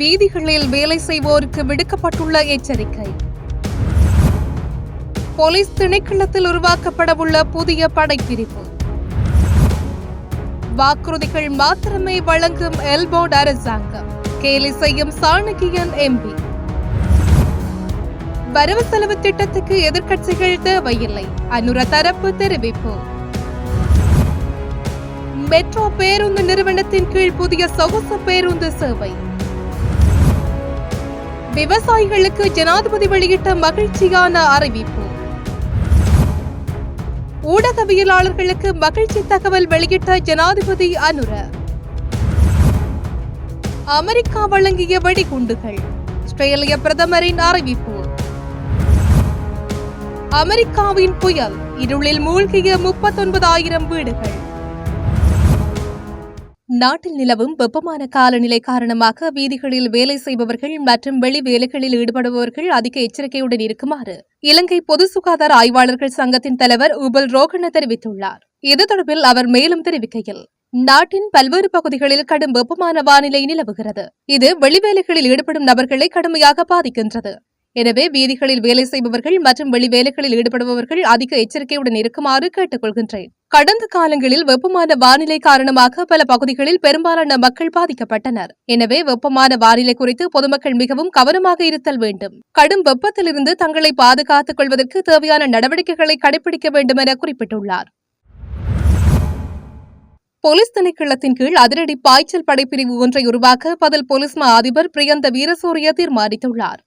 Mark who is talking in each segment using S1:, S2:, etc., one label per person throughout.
S1: வீதிகளில் வேலை செய்வோருக்கு விடுக்கப்பட்டுள்ள எச்சரிக்கை. போலீஸ் திணைக்களத்தில் உருவாக்கப்படவுள்ள புதிய படைப்பிரிவு. வாக்குறுதிகள் மாத்திரமே வழங்கும் எல்போர்ட் அரசாங்கம். கேலி செய்யும் சாணக்கியன் எம்பி. வரவு செலவு திட்டத்துக்கு எதிர்க்கட்சிகள் தேவையில்லை. அனுர தரப்பு தெரிவிப்பு. மெட்ரோ பேருந்து நிறுவனத்தின் கீழ் புதிய சொகுசு பேருந்து சேவை. விவசாயிகளுக்கு ஜனாதிபதி வெளியிட்ட மகிழ்ச்சியான அறிவிப்பு. ஊடகவியலாளர்களுக்கு மகிழ்ச்சி தகவல் வெளியிட்ட ஜனாதிபதி அனுர. அமெரிக்கா வழங்கிய வெடிகுண்டுகள் ஆஸ்திரேலிய பிரதமரின் அறிவிப்பு. அமெரிக்காவின் புயல் இருளில் மூழ்கிய முப்பத்தொன்பதாயிரம் வீடுகள். நாட்டில் நிலவும் வெப்பமான காலநிலை காரணமாக வீதிகளில் வேலை செய்பவர்கள் மற்றும் வெளி வேலைகளில் ஈடுபடுபவர்கள் அதிக எச்சரிக்கையுடன் இருக்குமாறு இலங்கை பொது சுகாதார ஆய்வாளர்கள் சங்கத்தின் தலைவர் உபல் ரோகண்ண தெரிவித்துள்ளார். இது தொடர்பில் அவர் மேலும் தெரிவிக்கையில் நாட்டின் பல்வேறு பகுதிகளில் கடும் வெப்பமான வானிலை நிலவுகிறது. இது வெளிவேலைகளில் ஈடுபடும் நபர்களை கடுமையாக பாதிக்கின்றது. எனவே வீதிகளில் வேலை செய்பவர்கள் மற்றும் வெளிவேலைகளில் ஈடுபடுபவர்கள் அதிக எச்சரிக்கையுடன் இருக்குமாறு கேட்டுக் கொள்கின்றேன் கடந்த காலங்களில் வெப்பமான வானிலை காரணமாக பல பகுதிகளில் பெரும்பாலான மக்கள் பாதிக்கப்பட்டனர். எனவே வெப்பமான வானிலை குறித்து பொதுமக்கள் மிகவும் கவனமாக இருத்தல் வேண்டும். கடும் வெப்பத்திலிருந்து தங்களை பாதுகாத்துக் கொள்வதற்கு தேவையான நடவடிக்கைகளை கடைபிடிக்க வேண்டும் என குறிப்பிட்டுள்ளார். போலீஸ் திணைக்களத்தின் கீழ் அதிரடி பாய்ச்சல் படைப்பிரிவு ஒன்றை உருவாக்க பதில் போலீஸ் மா அதிபர் பிரியந்த வீரசூரிய தீர்மானித்துள்ளார்.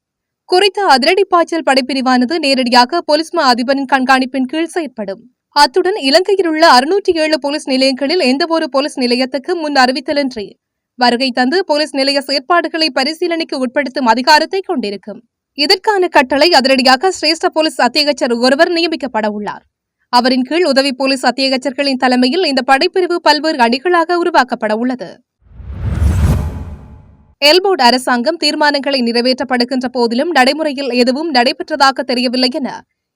S1: குறித்த அதிரடி பாய்ச்சல் படைப்பிரிவானது நேரடியாக போலீஸ் மா அதிபரின் கண்காணிப்பின் கீழ் செயற்படும். அத்துடன் இலங்கையில் உள்ள அறுநூற்றி ஏழு போலீஸ் நிலையங்களில் எந்தவொரு போலீஸ் நிலையத்துக்கு முன் அறிவித்தலின்றி வருகை தந்து போலீஸ் நிலைய செயற்பாடுகளை பரிசீலனைக்கு உட்படுத்தும் அதிகாரத்தை கொண்டிருக்கும். இதற்கான கட்டளை அதிரடியாக சிரேஷ்ட போலீஸ் அத்தியகச்சர் ஒருவர் நியமிக்கப்பட உள்ளார். அவரின் கீழ் உதவி போலீஸ் அத்தியகச்சர்களின் தலைமையில் இந்த படைப்பிரிவு பல்வேறு அணிகளாக உருவாக்கப்பட உள்ளது. எல்போர்ட் அரசாங்கம் தீர்மானங்களை நிறைவேற்றப்படுகின்ற போதிலும் நடைமுறையில் எதுவும் நடைபெற்றதாக தெரியவில்லை என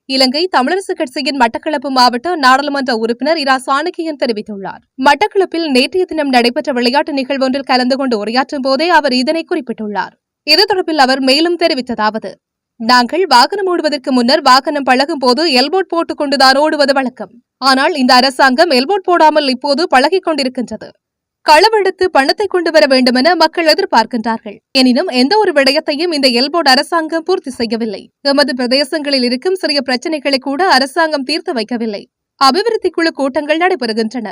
S1: இலங்கை தமிழரசு கட்சியின் மட்டக்களப்பு மாவட்ட நாடாளுமன்ற உறுப்பினர் இரா. சாணக்கியன் தெரிவித்துள்ளார். மட்டக்களப்பில் நேற்றைய தினம் நடைபெற்ற விளையாட்டு நிகழ்வொன்றில் கலந்து கொண்டு உரையாற்றும் போதே அவர் இதனை குறிப்பிட்டுள்ளார். இது தொடர்பில் அவர் மேலும் தெரிவித்ததாவது நாங்கள் வாகனம் ஓடுவதற்கு முன்னர் வாகனம் பழகும் போது எல்போர்ட் போட்டுக் கொண்டுதான் ஓடுவது வழக்கம். ஆனால் இந்த அரசாங்கம் எல்போர்ட் போடாமல் இப்போது பழகிக் கொண்டிருக்கின்றது. களவெடுத்து பணத்தை கொண்டு வர வேண்டுமென மக்கள் எதிர்பார்க்கின்றார்கள். எனினும் எந்த ஒரு விடயத்தையும் இந்த எல்போர்டு அரசாங்கம் பூர்த்தி செய்யவில்லை. எமது பிரதேசங்களில் இருக்கும் சிறிய பிரச்சனைகளை கூட அரசாங்கம் தீர்த்து வைக்கவில்லை. அபிவிருத்தி குழு கூட்டங்கள் நடைபெறுகின்றன.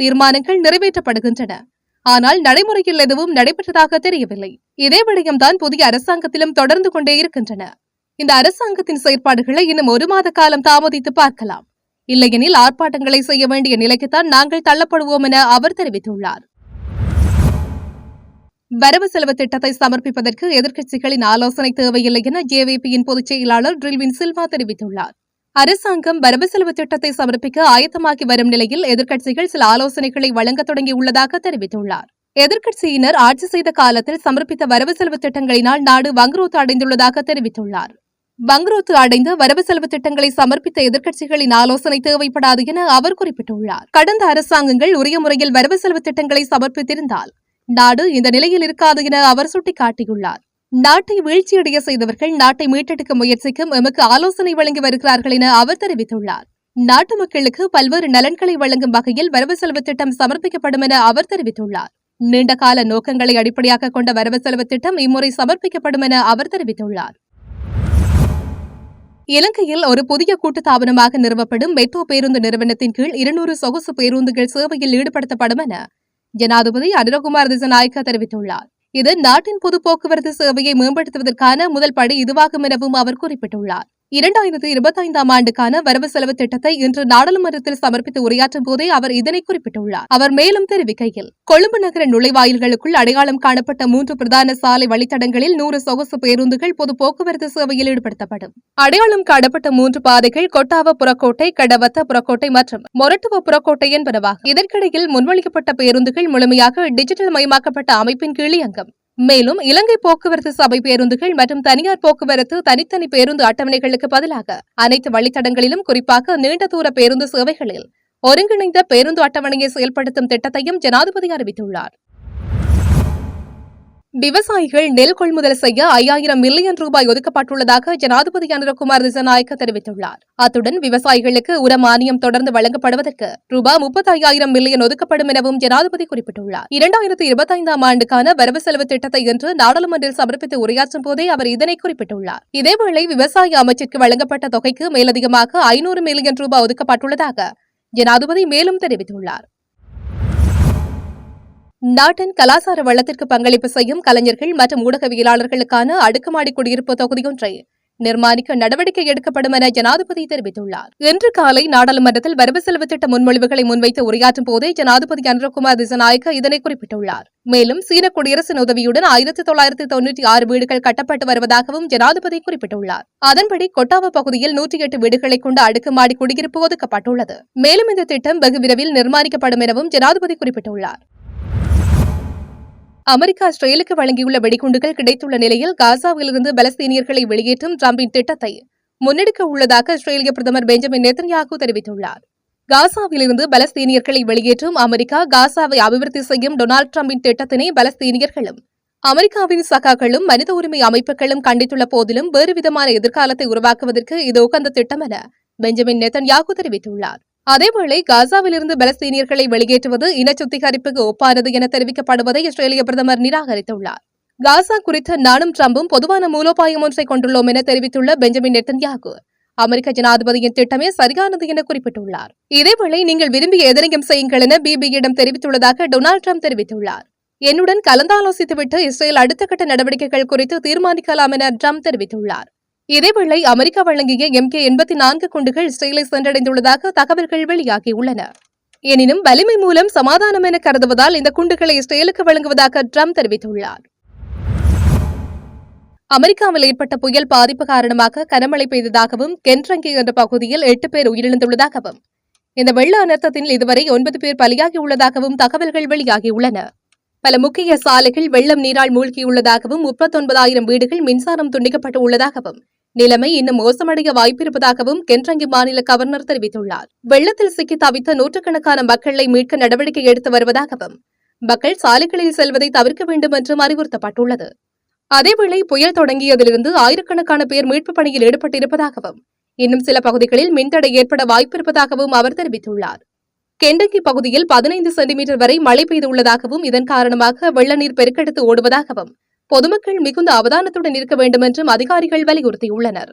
S1: தீர்மானங்கள் நிறைவேற்றப்படுகின்றன. ஆனால் நடைமுறையில் எதுவும் நடைபெற்றதாக தெரியவில்லை. இதே விடயம்தான் புதிய அரசாங்கத்திலும் தொடர்ந்து கொண்டே இருக்கின்றன. இந்த அரசாங்கத்தின் செயற்பாடுகளை இன்னும் ஒரு மாத காலம் தாமதித்து பார்க்கலாம். இல்லையெனில் ஆர்ப்பாட்டங்களை செய்ய வேண்டிய நிலைக்குத்தான் நாங்கள் தள்ளப்படுவோம் என அவர் தெரிவித்துள்ளார். வரவு செலவு திட்டத்தை சமர்ப்பிப்பதற்கு எதிர்க்கட்சிகளின் ஆலோசனை தேவையில்லை என ஜேவிபியின் பொதுச் செயலாளர் ட்ரில்வின் சில்வா தெரிவித்துள்ளார். அரசாங்கம் வரவு செலவு திட்டத்தை சமர்ப்பிக்க ஆயத்தமாக்கி வரும் நிலையில் எதிர்க்கட்சிகள் சில ஆலோசனைகளை வழங்க தொடங்கியுள்ளதாக தெரிவித்துள்ளார். எதிர்க்கட்சியினர் ஆட்சி செய்த காலத்தில் சமர்ப்பித்த வரவு செலவு திட்டங்களினால் நாடு வங்குரோத்து அடைந்துள்ளதாக தெரிவித்துள்ளார். வங்குரோத்து அடைந்த வரவு செலவு திட்டங்களை சமர்ப்பித்த எதிர்க்கட்சிகளின் ஆலோசனை தேவைப்படாது என அவர் குறிப்பிட்டுள்ளார். கடந்த அரசாங்கங்கள் உரிய முறையில் வரவு செலவு திட்டங்களை சமர்ப்பித்திருந்தால் நாடு இந்த நிலையில் இருக்காது என அவர் சுட்டிக்காட்டியுள்ளார். நாட்டை வீழ்ச்சியடைய செய்தவர்கள் நாட்டை மீட்டெடுக்க முயற்சிக்கும் எமக்கு ஆலோசனை வழங்கி வருகிறார்கள் என அவர் தெரிவித்துள்ளார். நாட்டு மக்களுக்கு பல்வேறு நலன்களை வழங்கும் வகையில் வரவு செலவு திட்டம் சமர்ப்பிக்கப்படும் என அவர் தெரிவித்துள்ளார். நீண்டகால நோக்கங்களை அடிப்படையாக கொண்ட வரவு செலவு திட்டம் இம்முறை சமர்ப்பிக்கப்படும் என அவர் தெரிவித்துள்ளார். இலங்கையில் ஒரு புதிய கூட்டுத்தாபனமாக நிறுவப்படும் மெட்ரோ பேருந்து நிறுவனத்தின் கீழ் இருநூறு சொகுசு பேருந்துகள் சேவையில் ஈடுபடுத்தப்படும் என ஜனாதிபதி அனுரகுமார் திசநாயக்க தெரிவித்துள்ளார். இது நாட்டின் பொது போக்குவரத்து சேவையை மேம்படுத்துவதற்கான முதல் படி இதுவாகும் எனவும் அவர் குறிப்பிட்டுள்ளார். இரண்டாயிரத்து இருபத்தைந்தாம் ஆண்டுக்கான வரவு செலவு திட்டத்தை இன்று நாடாளுமன்றத்தில் சமர்ப்பித்து உரையாற்றும் போதே அவர் இதனை குறிப்பிட்டுள்ளார். அவர் மேலும் தெரிவிக்கையில் கொழும்பு நகர நுழைவாயில்களுக்குள் அடையாளம் காணப்பட்ட மூன்று பிரதான சாலை வழித்தடங்களில் நூறு சொகுசு பேருந்துகள் பொது போக்குவரத்து சேவையில் ஈடுபடுத்தப்படும். அடையாளம் காணப்பட்ட மூன்று பாதைகள் கொட்டாவ புறக்கோட்டை கடவத்த புறக்கோட்டை மற்றும் மொரட்டுவ புறக்கோட்டை என்பனவாகும். இதற்கிடையில் முன்மொழிக்கப்பட்ட பேருந்துகள் முழுமையாக டிஜிட்டல் மயமாக்கப்பட்ட அமைப்பின் கீழ் இயங்கும். மேலும் இலங்கை போக்குவரத்து சபை பேருந்துகள் மற்றும் தனியார் போக்குவரத்து தனித்தனி பேருந்து அட்டவணைகளுக்கு பதிலாக அனைத்து வழித்தடங்களிலும் குறிப்பாக நீண்ட தூர பேருந்து சேவைகளில் ஒருங்கிணைந்த பேருந்து அட்டவணையை செயல்படுத்தும் திட்டத்தையும் ஜனாதிபதி அறிவித்துள்ளார். விவசாயிகள் நெல் கொள்முதல் செய்ய ஐயாயிரம் மில்லியன் ரூபாய் ஒதுக்கப்பட்டுள்ளதாக ஜனாதிபதி அனுரகுமார் திசநாயக்க தெரிவித்துள்ளார். அத்துடன் விவசாயிகளுக்கு உர மானியம் தொடர்ந்து வழங்கப்படுவதற்கு ரூபாய் முப்பத்தி ஐயாயிரம் மில்லியன் ஒதுக்கப்படும் எனவும் ஜனாதிபதி குறிப்பிட்டுள்ளார். இரண்டாயிரத்தி இருபத்தைந்தாம் ஆண்டுக்கான வரவு செலவு திட்டத்தை இன்று நாடாளுமன்றில் சமர்ப்பித்து உரையாற்றும் போதே அவர் இதனை குறிப்பிட்டுள்ளார். இதேவேளை விவசாய அமைச்சிற்கு வழங்கப்பட்ட தொகைக்கு மேலதிகமாக ஐநூறு மில்லியன் ரூபாய் ஒதுக்கப்பட்டுள்ளதாக ஜனாதிபதி மேலும் தெரிவித்துள்ளார். நாட்டின் கலாசார வளத்திற்கு பங்களிப்பு செய்யும் கலைஞர்கள் மற்றும் ஊடகவியலாளர்களுக்கான அடுக்குமாடி குடியிருப்பு தொகுதியொன்றை நிர்மாணிக்க நடவடிக்கை எடுக்கப்படும் என ஜனாதிபதி தெரிவித்துள்ளார். இன்று காலை நாடாளுமன்றத்தில் வரவு செலவு திட்ட முன்மொழிவுகளை முன்வைத்து உரையாற்றும் போதே ஜனாதிபதி அனுரகுமார் திசநாயக்க இதனை குறிப்பிட்டுள்ளார். மேலும் சீன குடியரசின் உதவியுடன் ஆயிரத்தி தொள்ளாயிரத்தி தொன்னூற்றி ஆறு வீடுகள் கட்டப்பட்டு வருவதாகவும் ஜனாதிபதி குறிப்பிட்டுள்ளார். அதன்படி கொட்டாவ பகுதியில் நூற்றி எட்டு வீடுகளை கொண்ட அடுக்குமாடி குடியிருப்பு ஒதுக்கப்பட்டுள்ளது. மேலும் இந்த திட்டம் வெகு விரைவில் நிர்மாணிக்கப்படும் எனவும் ஜனாதிபதி குறிப்பிட்டுள்ளார். அமெரிக்கா இஸ்ரேலுக்கு வழங்கியுள்ள வெடிகுண்டுகள் கிடைத்துள்ள நிலையில் காசாவிலிருந்து பலஸ்தீனியர்களை வெளியேற்றும் டிரம்பின் திட்டத்தை முன்னெடுக்க உள்ளதாக இஸ்ரேலிய பிரதமர் பெஞ்சமின் நெத்தன்யாகு தெரிவித்துள்ளார். காசாவிலிருந்து பலஸ்தீனியர்களை வெளியேற்றும் அமெரிக்கா காசாவை அபிவிருத்தி செய்யும் டொனால்டு டிரம்பின் திட்டத்தினை பலஸ்தீனியர்களும் அமெரிக்காவின் சகாக்களும் மனித உரிமை அமைப்புகளும் கண்டித்துள்ள போதிலும் வேறு விதமான எதிர்காலத்தை உருவாக்குவதற்கு இது உகந்த திட்டம் என பெஞ்சமின் நெத்தன்யாகு தெரிவித்துள்ளார். அதேவேளை காசாவிலிருந்து பலஸ்தீனியர்களை வெளியேற்றுவது இன சுத்திகரிப்புக்கு ஒப்பானது என தெரிவிக்கப்படுவதை இஸ்ரேலிய பிரதமர் நிராகரித்துள்ளார். காசா குறித்து நானும் ட்ரம்பும் பொதுவான மூலோபாயம் ஒன்றை கொண்டுள்ளோம் என தெரிவித்துள்ள பெஞ்சமின் நெட்டன்யாகு. அமெரிக்க ஜனாதிபதியின் திட்டமே சரியானது என குறிப்பிட்டுள்ளார். இதேவேளை நீங்கள் விரும்பிய எதனையும் செய்யுங்கள் என பிபியிடம் தெரிவித்துள்ளதாக டொனால்டு ட்ரம்ப் தெரிவித்துள்ளார். என்னுடன் கலந்தாலோசித்துவிட்டு இஸ்ரேல் அடுத்த கட்ட நடவடிக்கைகள் குறித்து தீர்மானிக்கலாம் என ட்ரம்ப் தெரிவித்துள்ளார். இதேவேளை அமெரிக்கா வழங்கிய எம்கே எண்பத்தி நான்கு குண்டுகள் இஸ்ரேலை சென்றடைந்துள்ளதாக தகவல்கள் வெளியாகியுள்ளன. எனினும் வலிமை மூலம் சமாதானம் என கருதுவதால் இந்த குண்டுகளை இஸ்ரேலுக்கு வழங்குவதாக ட்ரம்ப் தெரிவித்துள்ளார். அமெரிக்காவில் ஏற்பட்ட புயல் பாதிப்பு காரணமாக கனமழை பெய்ததாகவும் கென்ட்ரங்கி என்ற பகுதியில் எட்டு பேர் உயிரிழந்துள்ளதாகவும் இந்த வெள்ள அனர்த்தத்தில் இதுவரை ஒன்பது பேர் பலியாகியுள்ளதாகவும் தகவல்கள் வெளியாகியுள்ளன. பல முக்கிய சாலைகள் வெள்ளம் நீரால் மூழ்கியுள்ளதாகவும் முப்பத்தொன்பதாயிரம் வீடுகள் மின்சாரம் துண்டிக்கப்பட்டு உள்ளதாகவும் நிலைமை இன்னும் மோசமடைய வாய்ப்பிருப்பதாகவும் கென்ட்ரங்கி மாநில கவர்னர் தெரிவித்துள்ளார். வெள்ளத்தில் சிக்கி தவித்த நூற்றுக்கணக்கான மக்களை மீட்க நடவடிக்கை எடுத்து வருவதாகவும் மக்கள் சாலைகளில் செல்வதை தவிர்க்க வேண்டும் என்றும் அறிவுறுத்தப்பட்டுள்ளது. அதேவேளை புயல் தொடங்கியதிலிருந்து ஆயிரக்கணக்கான பேர் மீட்பு பணியில் ஈடுபட்டிருப்பதாகவும் இன்னும் சில பகுதிகளில் மின்தடை ஏற்பட வாய்ப்பிருப்பதாகவும் அவர் தெரிவித்துள்ளார். கெண்டங்கி பகுதியில் பதினைந்து சென்டிமீட்டர் வரை மழை பெய்துள்ளதாகவும் இதன் காரணமாக வெள்ள நீர் பெருக்கெடுத்து ஓடுவதாகவும் பொதுமக்கள் மிகுந்த அவதானத்துடன் இருக்க வேண்டும் என்றும் அதிகாரிகள் வலியுறுத்தியுள்ளனர்.